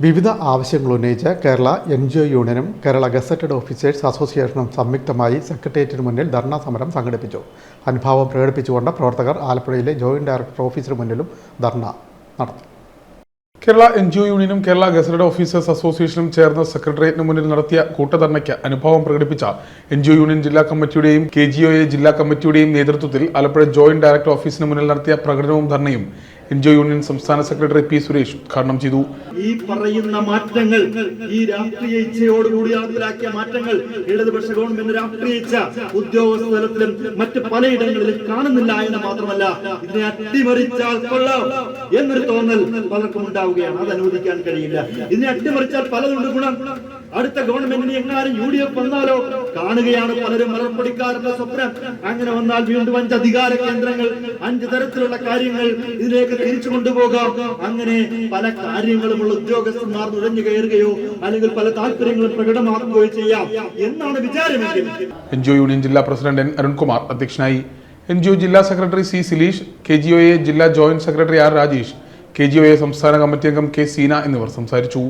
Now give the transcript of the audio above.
വിവിധ ആവശ്യങ്ങൾ ഉന്നയിച്ച് കേരള എൻ ജി ഒ യൂണിയനും കേരള ഗസറ്റഡ് ഓഫീസേഴ്സ് അസോസിയേഷനും സംയുക്തമായി സെക്രട്ടേറിയറ്റിന് മുന്നിൽ ധർണാ സമരം സംഘടിപ്പിച്ചു. അനുഭാവം പ്രകടിപ്പിച്ചുകൊണ്ട് പ്രവർത്തകർ ആലപ്പുഴയിലെ ജോയിന്റ് ഡയറക്ടർ ഓഫീസിന് മുന്നിലും ധർണ നടത്തി. കേരള എൻ ജി ഒ യൂണിയനും കേരള ഗസറ്റഡ് ഓഫീസേഴ്സ് അസോസിയേഷനും ചേർന്ന് സെക്രട്ടേറിയറ്റിന് മുന്നിൽ നടത്തിയ കൂട്ടധർണയ്ക്ക് അനുഭാവം പ്രകടിപ്പിച്ച എൻ ജി ഒ യൂണിയൻ ജില്ലാ കമ്മിറ്റിയുടെയും കെ ജി ഒ എ ജില്ലാ കമ്മിറ്റിയുടെയും നേതൃത്വത്തിൽ ആലപ്പുഴ ജോയിന്റ് ഡയറക്ടർ ഓഫീസിന് മുന്നിൽ നടത്തിയ പ്രകടനവും ധർണയും എൻ ജി ഒ യൂണിയൻ സംസ്ഥാന സെക്രട്ടറി പി സുരേഷ് ഉദ്ഘാടനം ചെയ്തു. ഈ പറയുന്ന മാറ്റങ്ങൾ ഈ രാഷ്ട്രീയ ഇച്ഛയോടുകൂടി നടപ്പിലാക്കിയ മാറ്റങ്ങൾ ഇടതുപക്ഷ ഗവൺമെന്റ് രാഷ്ട്രീയ ഇച്ഛ ഉദ്യോഗസ്ഥ തലത്തിലും മറ്റ് പലയിടങ്ങളിലും കാണുന്നില്ല എന്ന് മാത്രമല്ല ഇതിനെ അട്ടിമറിച്ചാൽ കൊള്ളാം എന്നൊരു തോന്നൽ പലർക്കും ഉണ്ടാവുകയാണ്. അത് അനുവദിക്കാൻ കഴിയില്ല. ഇതിനെ അട്ടിമറിച്ചാൽ പലതുണ്ട് ഗുണം. അടുത്ത ഗവൺമെന്റിന് എങ്ങാനും യു ഡി എഫ് വന്നാലോ? കാണുകയാണ് പലരും മലർപ്പൊടിക്കാരുടെ സ്വപ്നം. അങ്ങനെ വന്നാൽ വീണ്ടും അഞ്ച് അധികാര കേന്ദ്രങ്ങൾ അഞ്ച് തരത്തിലുള്ള കാര്യങ്ങൾ ഇതിലേക്ക് തിരിച്ചു കൊണ്ടുപോകാം. അങ്ങനെ പല കാര്യങ്ങളുമുള്ള ഉദ്യോഗസ്ഥന്മാർ നുഴഞ്ഞു കയറുകയോ അല്ലെങ്കിൽ പല താല്പര്യങ്ങളും പ്രകടമാക്കുകയോ ചെയ്യാം. എന്നാണ് വിചാരമെങ്കിൽ. എൻ ജി യൂണിയൻ ജില്ലാ പ്രസിഡന്റ് എൻ അരുൺകുമാർ അധ്യക്ഷനായി എൻ ജി ജില്ലാ secretary C Sileesh K G O A ജില്ലാ joint secretary R Rajesh K G O A സംസ്ഥാന കമ്മിറ്റി അംഗം കെ സീന എന്നിവർ സംസാരിച്ചു.